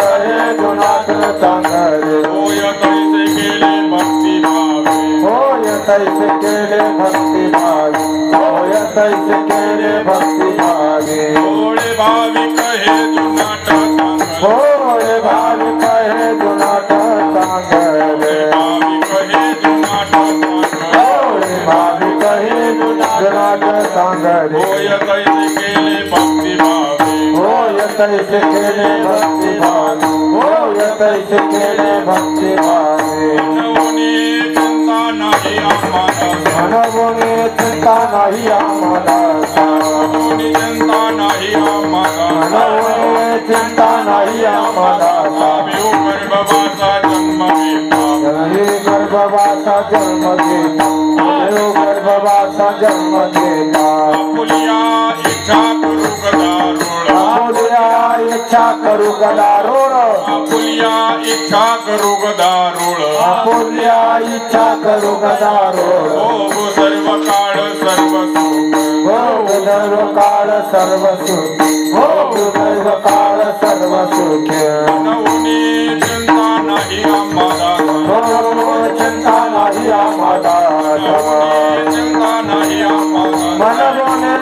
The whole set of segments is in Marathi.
कहे जुनाट सांगरे होय तैसे केले भक्ती भावे. होय तैसे केले भक्ती भागे होय तैसे केले भक्ती भागे डोळे भाविक हे होय तैसे केले भक्ती भागे होय तैसे केले भक्ती भागे मनवनी चिंता नाही आम्हाला मनवणे चिंता नाही आम्हाला मनवनी चिंता नाही आम्हाला मनवणे चिंता नाही आम्हाला भाविव गर्भवाचा जन्म घेता हे गर्भवाचा जन्म घेता हे गर्भवाचा जन्म घेता आपुलिया इच्छा करू गदारोळ आपुल्या इच्छा करू गदारोळ आपुलिया इच्छा करू गदारोळ आपुल्या इच्छा करू गदारोळ भोग सर्व काळ सर्व भोग सर्व काळ सर्व सुख सर्व काळ सर्व सुख चिंता नाही आम्हाला. भोग चिंता नाही आम्हाला. चिंता नाही आम्हाला.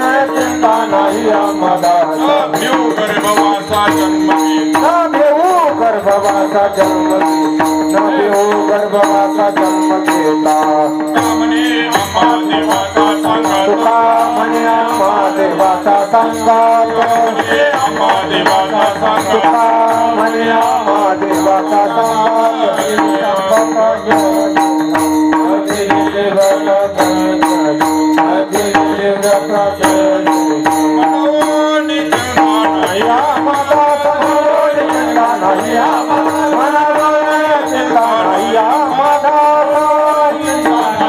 गर्भवाचा जन्म ना देऊ गर्भवाचा जन्म घेता ना देऊ गर्भवासा जन्म घेता कामने आम्हा देवाचा सांगा तुका म्हणे आम्हा देवाचा सांगात आम्हा देवाचा सांगा तुका म्हणे आम्हा देवाचा सांगात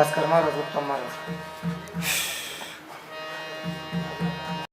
भास्कर महाराज उत्तम महाराज.